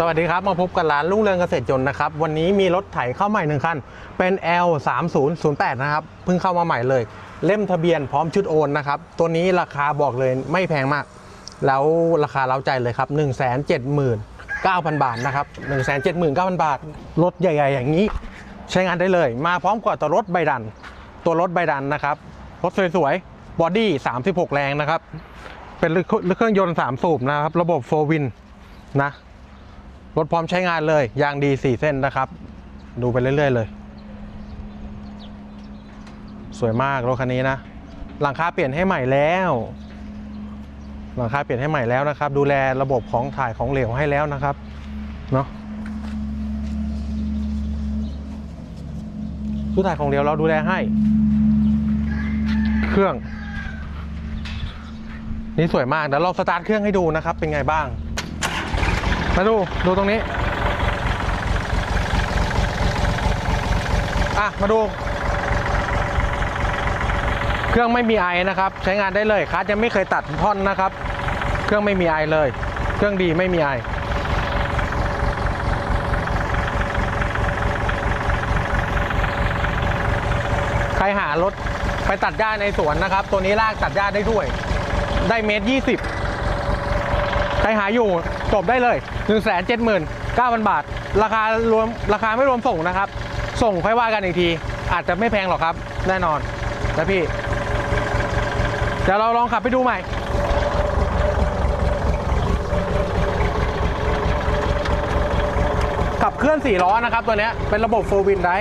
สวัสดีครับ มาพบกับร้านรุ่งเรืองเกษตรยนต์นะครับ วันนี้มีรถไถเข้าใหม่หนึ่งคัน เป็น L 3 0 0 8นะครับ เพิ่งเข้ามาใหม่เลย เล่มทะเบียนพร้อมชุดโอนนะครับ ตัวนี้ราคาบอกเลยไม่แพงมาก แล้วราคาเล้าใจเลยครับ 1 7 9 0 0 0 บาทนะครับ 1 7 9 0 0 0 บาท รถใหญ่ๆ อย่างนี้ ใช้งานได้เลย มาพร้อมกับตัวรถใบดัน ตัวรถใบดันนะครับ รถสวยๆ บอดี้ 36 แรงนะครับ เป็นเครื่องยนต์ 3 สูบนะครับ ระบบ4วินนะ รถพร้อมใช้งานเลย ยางดี 4 เส้นนะครับ ดูไปเรื่อย ๆ เลย สวยมากรถคันนี้นะ หลังคาเปลี่ยนให้ใหม่แล้ว หลังคาเปลี่ยนให้ใหม่แล้วนะครับ ดูแลระบบของถ่ายของเหลวให้แล้วนะครับ เนาะชุดถ่ายของเหลวเราดูแลให้ เครื่อง นี่สวยมากเดี๋ยวเราสตาร์ทเครื่องให้ดูนะครับ เป็นไงบ้าง มาดู ดูตรงนี้ อะ มาดู เครื่องไม่มีไอนะครับ ใช้งานได้เลยคัสยังไม่เคยตัดท่อนนะครับ เครื่องไม่มีไอเลย เครื่องดีไม่มีไอใครหารถไปตัดหญ้าในสวนนะครับ ตัวนี้ลากตัดหญ้าได้ด้วย ได้เมตรยี่สิบ ใครหาอยู่จบได้เลย 1 7 9 0 0 0 บาท ราคารวมราคาไม่รวมส่งนะครับ ส่งค่อยว่ากันอีกที อาจจะไม่แพงหรอกครับ แน่นอนนะพี่เดี๋ยวเราลองขับไปดูใหม่ขับเคลื่อน4ล้อนะครับตัวนี้เป็นระบบโฟวินได้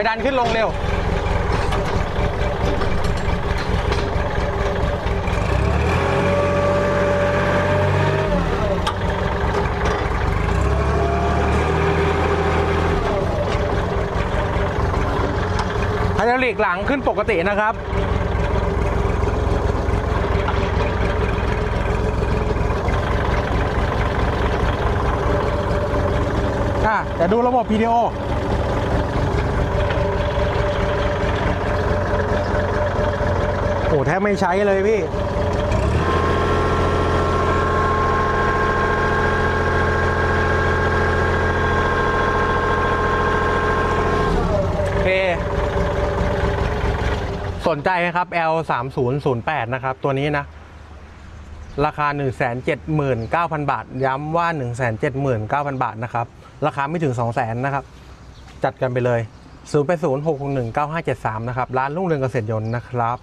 ไม่ดัน ขึ้นลงเร็ว ไฮดรอลิกหลังขึ้นปกตินะครับอะเดี๋ยวดูระบบ PDO โอ โอ้แทบไม่ใช้เลยพี่ โอเค สนใจนะครับ L 3 0 0 8นะครับ ตัวนี้นะ ราคา 179,000 บาท ย้ำว่า 179,000 บาทนะครับ ราคาไม่ถึง 200,000นะครับ จัดกันไปเลย 0 8 0 6 6 1 9 5 7 3 นะครับ ร้านรุ่งเรืองเกษตรยนต์นะครับ